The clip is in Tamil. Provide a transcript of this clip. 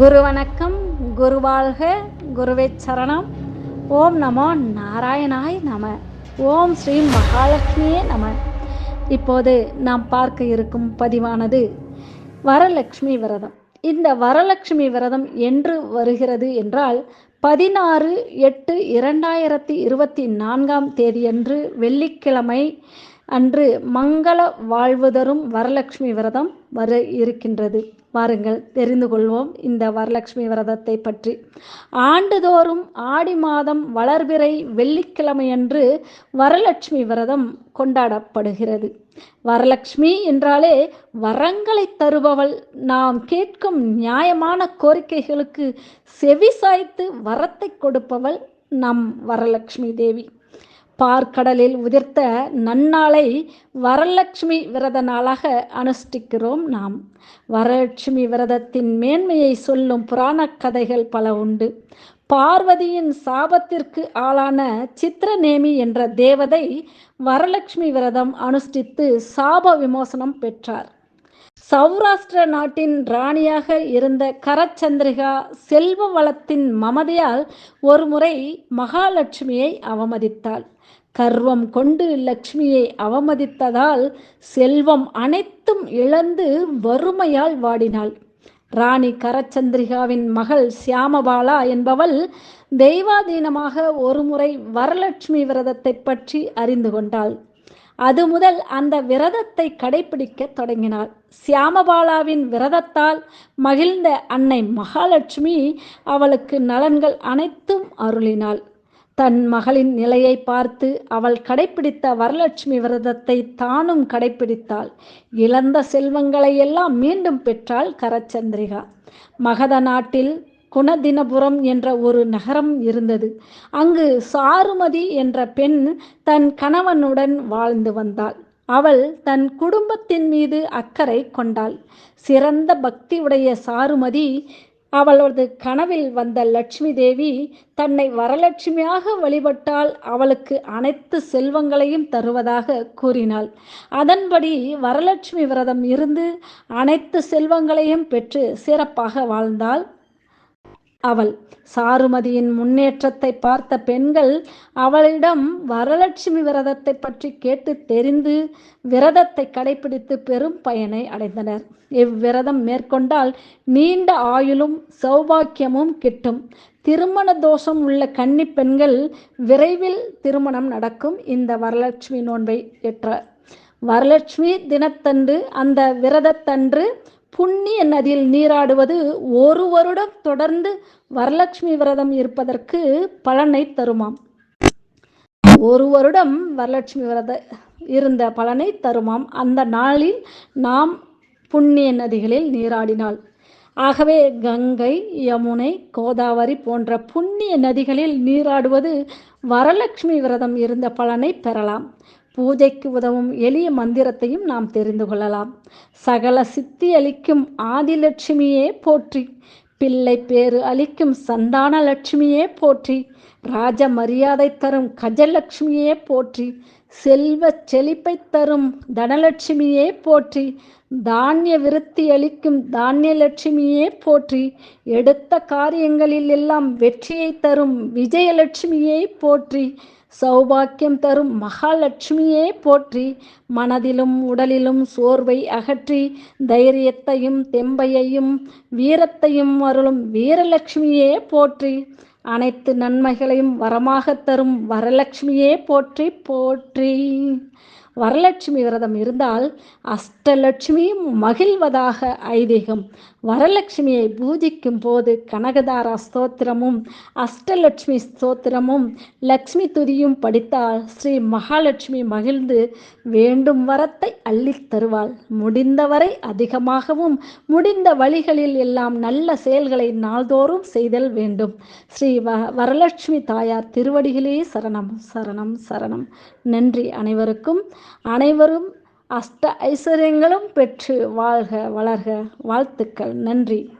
குரு வணக்கம் குருவாழ்க குருவே சரணம். ஓம் நமோ நாராயணாய் நம. ஓம் ஸ்ரீ மகாலட்சுமியே நம. இப்போது நாம் பார்க்க இருக்கும் பதிவானது வரலட்சுமி விரதம். இந்த வரலட்சுமி விரதம் என்று வருகிறது என்றால் பதினாறு எட்டு இரண்டாயிரத்தி இருபத்தி நான்காம் தேதியன்று வெள்ளிக்கிழமை அன்று மங்கள வாழ்வு தரும் வரலட்சுமி விரதம் வர இருக்கின்றது. வாருங்கள் தெரிந்து கொள்வோம் இந்த வரலட்சுமி விரதத்தை பற்றி. ஆண்டுதோறும் ஆடி மாதம் வளர்பிறை வெள்ளிக்கிழமையன்று வரலட்சுமி விரதம் கொண்டாடப்படுகிறது. வரலட்சுமி என்றாலே வரங்களை தருபவள். நாம் கேட்கும் நியாயமான கோரிக்கைகளுக்கு செவி சாய்த்து வரத்தை கொடுப்பவள் நம் வரலட்சுமி தேவி. பார்க்கடலில் உதிர்த்த நன்னாளை வரலட்சுமி விரத நாளாக அனுஷ்டிக்கிறோம் நாம். வரலட்சுமி விரதத்தின் மேன்மையை சொல்லும் புராணக் கதைகள் பல உண்டு. பார்வதியின் சாபத்திற்கு ஆளான சித்திரநேமி என்ற தேவதை வரலட்சுமி விரதம் அனுஷ்டித்து சாப விமோசனம் பெற்றார். சௌராஷ்டிர நாட்டின் ராணியாக இருந்த கரச்சந்திரிகா செல்வ வளத்தின் மமதையால் ஒருமுறை மகாலட்சுமியை அவமதித்தாள். கர்வம் கொண்டு லட்சுமியை அவமதித்ததால் செல்வம் அனைத்தும் இழந்து வறுமையால் வாடினாள். ராணி கரச்சந்திரிகாவின் மகள் சியாமபாலா என்பவள் தெய்வாதீனமாக ஒருமுறை வரலட்சுமி விரதத்தை பற்றி அறிந்து கொண்டாள். அது முதல் அந்த விரதத்தை கடைபிடிக்க தொடங்கினாள் சியாமபாலாவின் விரதத்தால் மகிழ்ந்த அன்னை மகாலட்சுமி அவளுக்கு நலன்கள் அனைத்தும் அருளினாள். தன் மகளின் நிலையை பார்த்து அவள் கடைபிடித்த வரலட்சுமி விரதத்தை தானும் கடைபிடித்தாள். இழந்த செல்வங்களை எல்லாம் மீண்டும் பெற்றாள் கரச்சந்திரிகா. மகத நாட்டில் குணதினபுரம் என்ற ஒரு நகரம் இருந்தது. அங்கு சாருமதி என்ற பெண் தன் கணவனுடன் வாழ்ந்து வந்தாள். அவள் தன் குடும்பத்தின் மீது அக்கறை கொண்டாள். சிறந்த பக்தி உடைய சாருமதி அவளது கனவில் வந்த லட்சுமி தேவி தன்னை வரலட்சுமியாக வழிபட்டால் அவளுக்கு அனைத்து செல்வங்களையும் தருவதாக கூறினாள். அதன்படி வரலட்சுமி விரதம் இருந்து அனைத்து செல்வங்களையும் பெற்று சிறப்பாக வாழ்ந்தாள். அவள். சாருமதியின் முன்னேற்றத்தை பார்த்த பெண்கள் அவளிடம் வரலட்சுமி விரதத்தை பற்றி கேட்டு தெரிந்து விரதத்தை கடைபிடித்து பெரும் பயனை அடைந்தனர். இவ்விரதம் மேற்கொண்டால் நீண்ட ஆயுளும் சௌபாக்கியமும் கிட்டும். திருமண தோஷம் உள்ள கன்னி பெண்கள் விரைவில் திருமணம் நடக்கும் இந்த வரலட்சுமி நோன்பை ஏற்ற. வரலட்சுமி தினத்தன்று அந்த விரதத்தன்று புண்ணிய நதியில் நீராடுவது ஒரு வருடம் தொடர்ந்து வரலட்சுமி விரதம் இருப்பதற்கு பலனை தருமாம். ஒரு வருடம் வரலட்சுமி விரத இருந்த பலனை தருமாம். அந்த நாளில் நாம் புண்ணிய நதிகளில் நீராடினாள் ஆகவே கங்கை யமுனை கோதாவரி போன்ற புண்ணிய நதிகளில் நீராடுவது வரலட்சுமி விரதம் இருந்த பலனை பெறலாம். பூஜைக்கு உதவும் எளிய மந்திரத்தையும் நாம் தெரிந்து கொள்ளலாம். சகல சித்தி அளிக்கும் ஆதிலட்சுமியே போற்றி பிள்ளை பேறு அளிக்கும் சந்தான லட்சுமியே போற்றி ராஜ மரியாதை தரும் கஜலட்சுமியே போற்றி செல்வ செழிப்பை தரும் தனலட்சுமியே போற்றி தானிய விருத்தி அளிக்கும் தானிய லட்சுமியே போற்றி எடுத்த காரியங்களில் எல்லாம் வெற்றியை தரும் விஜயலட்சுமியை போற்றி சௌபாக்கியம் தரும் மகாலட்சுமியே போற்றி மனதிலும் உடலிலும் சோர்வை அகற்றி தைரியத்தையும் தெம்பையையும் வீரத்தையும் அருளும் வீரலட்சுமியே போற்றி. அனைத்து நன்மைகளையும் வரமாக தரும் வரலட்சுமியே போற்றி போற்றி. வரலட்சுமி விரதம் இருந்தால் அஷ்டலட்சுமியும் மகிழ்வதாக ஐதீகம். வரலட்சுமியை பூஜிக்கும் போது கனகதாரா ஸ்தோத்திரமும் அஷ்டலட்சுமி ஸ்தோத்திரமும் லக்ஷ்மி துதியும் படித்தால் ஸ்ரீ மகாலட்சுமி மகிழ்ந்து வேண்டும் வரத்தை அள்ளித் தருவாள். முடிந்தவரை அதிகமாகவும் முடிந்த வழிகளில் எல்லாம் நல்ல செயல்களை நாள்தோறும் செய்தல் வேண்டும். ஸ்ரீ வ வரலட்சுமி தாயார் திருவடிகளே சரணம் சரணம் சரணம். நன்றி அனைவருக்கும். அனைவரும் அஷ்ட ஐஸ்வர்யங்களும் பெற்று வாழ்க வளர்க வாழ்த்துக்கள். நன்றி.